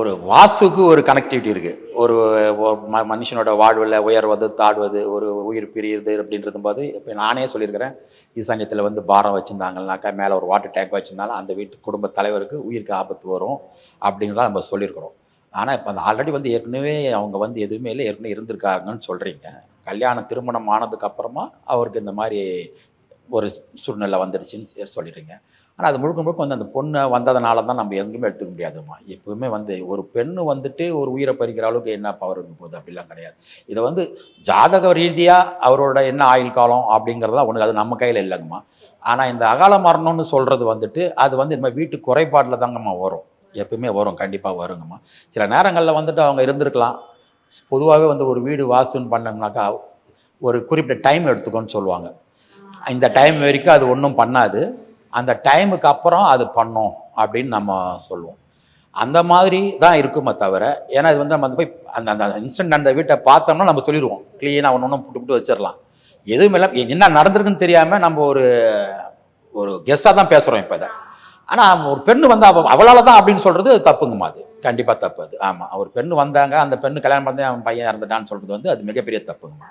ஒரு வாசுக்கு ஒரு கனெக்டிவிட்டி இருக்குது ஒரு ஒரு ம- மனுஷனோட வாழ்வில் உயர்வது தாழ்வது ஒரு உயிர் பிரியுது அப்படின்றது போது இப்போ நானே சொல்லியிருக்கிறேன் ஈசான்யத்தில் வந்து பாரம் வச்சுருந்தாங்கனாக்கா மேலே ஒரு வாட்டர் டேங்க் வச்சுருந்தாலும் அந்த வீட்டு குடும்ப தலைவருக்கு உயிருக்கு ஆபத்து வரும் அப்படின்றத நம்ம சொல்லியிருக்கிறோம். ஆனால் இப்போ அந்த ஆல்ரெடி வந்து ஏற்கனவே அவங்க வந்து எதுவுமே இல்லை ஏற்கனவே இருந்திருக்காங்கன்னு சொல்கிறீங்க கல்யாணம் திருமணம் ஆனதுக்கு அப்புறமா அவருக்கு இந்த மாதிரி ஒரு சூழ்நிலை வந்துடுச்சுன்னு சொல்லிடுறீங்க. ஆனால் அது முழுக்க முழுக்க வந்து அந்த பொண்ணை வந்ததுனால தான் நம்ம எங்கேயுமே எடுத்துக்க முடியாதுமா எப்பவுமே வந்து ஒரு பெண்ணு வந்துட்டு ஒரு உயிரை பறிக்கிற அளவுக்கு என்ன பவர் இருக்கும் போகுது அப்படிலாம் கிடையாது. இதை வந்து ஜாதக ரீதியாக அவரோட என்ன ஆயுள் காலம் அப்படிங்கிறதெல்லாம் ஒன்று அது நம்ம கையில் இல்லைங்கம்மா. ஆனால் இந்த அகால மரணம்னு சொல்கிறது வந்துட்டு அது வந்து இந்த வீட்டு குறைபாட்டில் தாங்கம்மா வரும். எப்பவுமே வரும். கண்டிப்பாக வருங்கம்மா. சில நேரங்களில் வந்துட்டு அவங்க இருந்திருக்கலாம். பொதுவாகவே வந்து ஒரு வீடு வாஸ்துன்னு பண்ணோம்னாக்கா ஒரு குறிப்பிட்ட டைம் எடுத்துக்கோன்னு சொல்லுவாங்க. இந்த டைம் வரைக்கும் அது ஒன்றும் பண்ணாது. அந்த டைமுக்கு அப்புறம் அது பண்ணும் அப்படின்னு நம்ம சொல்லுவோம். அந்த மாதிரி தான் இருக்குமே தவிர ஏன்னா இது வந்து நம்ம வந்து போய் அந்த அந்த இன்ஸ்டன்ட் அந்த வீட்டை பார்த்தோம்னா நம்ம சொல்லிடுவோம். க்ளீனாக ஒன்று ஒன்று புட்டு புட்டு வச்சிடலாம். எதுவும் இல்லை என்ன நடந்திருக்குன்னு தெரியாமல் நம்ம ஒரு ஒரு கெஸ்ஸாக தான் பேசுகிறோம் இப்போ இதை. ஆனால் ஒரு பெண்ணு வந்து அவ அவளால் தான் அப்படின்னு சொல்கிறது தப்புங்கம்மா அது. கண்டிப்பாக தப்பு அது. ஆமாம் ஒரு பெண்ணு வந்தாங்க அந்த பெண்ணு கல்யாணம் பண்ணி அவன் பையன் இறந்துட்டான்னு சொல்கிறது வந்து அது மிகப்பெரிய தப்புங்கம்மா.